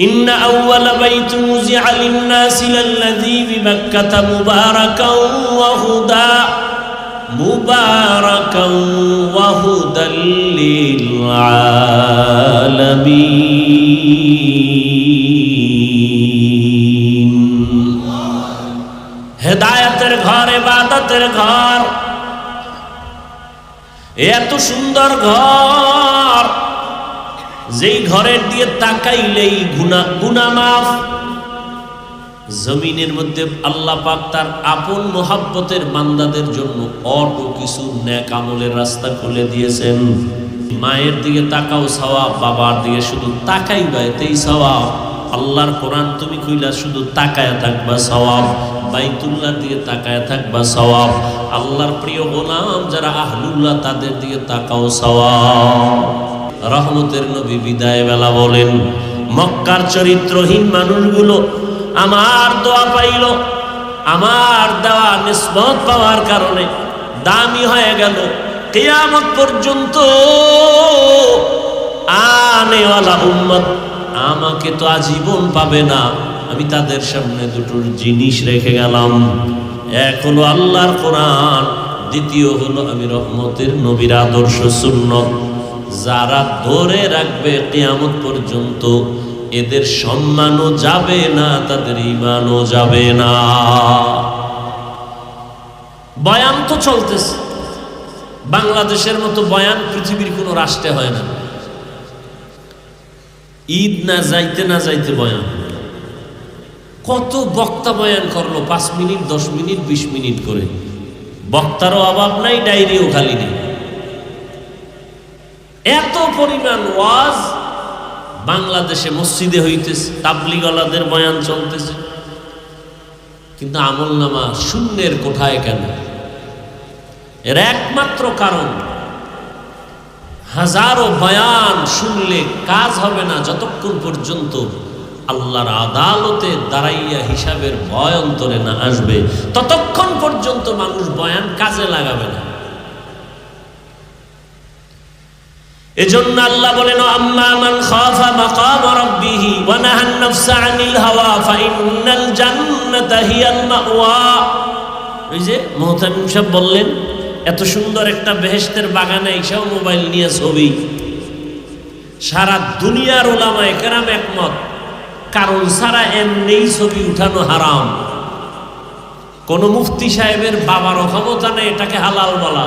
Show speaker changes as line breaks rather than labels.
إن أول بيت وزع للناس للذي بمكة مباركا وهدى مباركا وهدى للعالمين হেদায়াতের ঘর এবাদতের ঘর এত সুন্দর ঘর যেই ঘরের দিয়ে তাকাইলেই গুনা গুনা মাফ। জমিনের মধ্যে আল্লাহ পাক তার আপন মোহাব্বতের বান্দাদের জন্য অটো কিছু ন্যাক আমলের রাস্তা খুলে দিয়েছেন। মায়ের দিকে তাকাও সওয়াব, বাবার দিকে শুধু তাকাই এতেই সওয়াব। আল্লাহর কোরআন তুমি কইলা শুধু তাকায় থাকবা সওয়াব বাইতুল্লাহ দিয়ে তাকায় থাকবা সওয়াব। আল্লাহর প্রিয় গোলাম যারা আহলুল্লাহ তাদের দিকে তাকাও সওয়াব। রহমতের নবী বিদায় বেলা বলেন, মক্কার চরিত্রহীন মানুষগুলো আমার দোয়া পাইল। আমার দেওয়া নিসবত পাওয়ার কারণে দামি হয়ে গেল। কেয়ামত পর্যন্ত আনেওয়ালা উম্মত আমাকে তো আজীবন পাবে না। আমি তাদের সামনে দুটোর জিনিস রেখে গেলাম। এক হলো আল্লাহর কোরআন, দ্বিতীয় হলো আমি রহমতের নবীর আদর্শ সুন্নত। যারা ধরে রাখবে কেয়ামত পর্যন্ত, এদের সম্মানও যাবে না, তাদের ইমানও যাবে না। বয়ান তো চলতেছে। বাংলাদেশের মতো বয়ান পৃথিবীর কোনো রাষ্ট্রে হয় না। ঈদ না যাইতে না যাইতে বয়ান। কত বক্তা বয়ান করল, পাঁচ মিনিট, দশ মিনিট, বিশ মিনিট করে। বক্তারও অভাব নাই, ডায়েরিও খালি নেই। এত পরিমাণ ওয়াজ বাংলাদেশে মসজিদে হইতেছে, তাবলিগলাদের বয়ান চলতেছে। কিন্তু আমল নামা শূন্যের কোঠায় কেন? এর একমাত্র কারণ, হাজারো বয়ান শুনলে কাজ হবে না যতক্ষণ পর্যন্ত আল্লাহর আদালতে দাঁড়াইয়া হিসাবের ভয় অন্তরে না আসবে, ততক্ষণ পর্যন্ত মানুষ বয়ান কাজে লাগাবে না। এজন্য আল্লাহ বলেন আম্মা মান খাফা মাকাম রাব্বিহি ওয়া নাহান নাফসা আনিল হাওয়া ফাইনাল জান্নাতা হিয়াল মাওয়া। ওই যে সাহেব বললেন, এত সুন্দর একটা বেহেশতের বাগানে এসেও মোবাইল নিয়ে ছবি। সারা দুনিয়ার ওলামায় কেরাম একমত, কারণ সারা এমনিই ছবি উঠানো হারাম। কোন মুফতি সাহেবের বাবার ক্ষমতা নেই এটাকে হালাল বলা।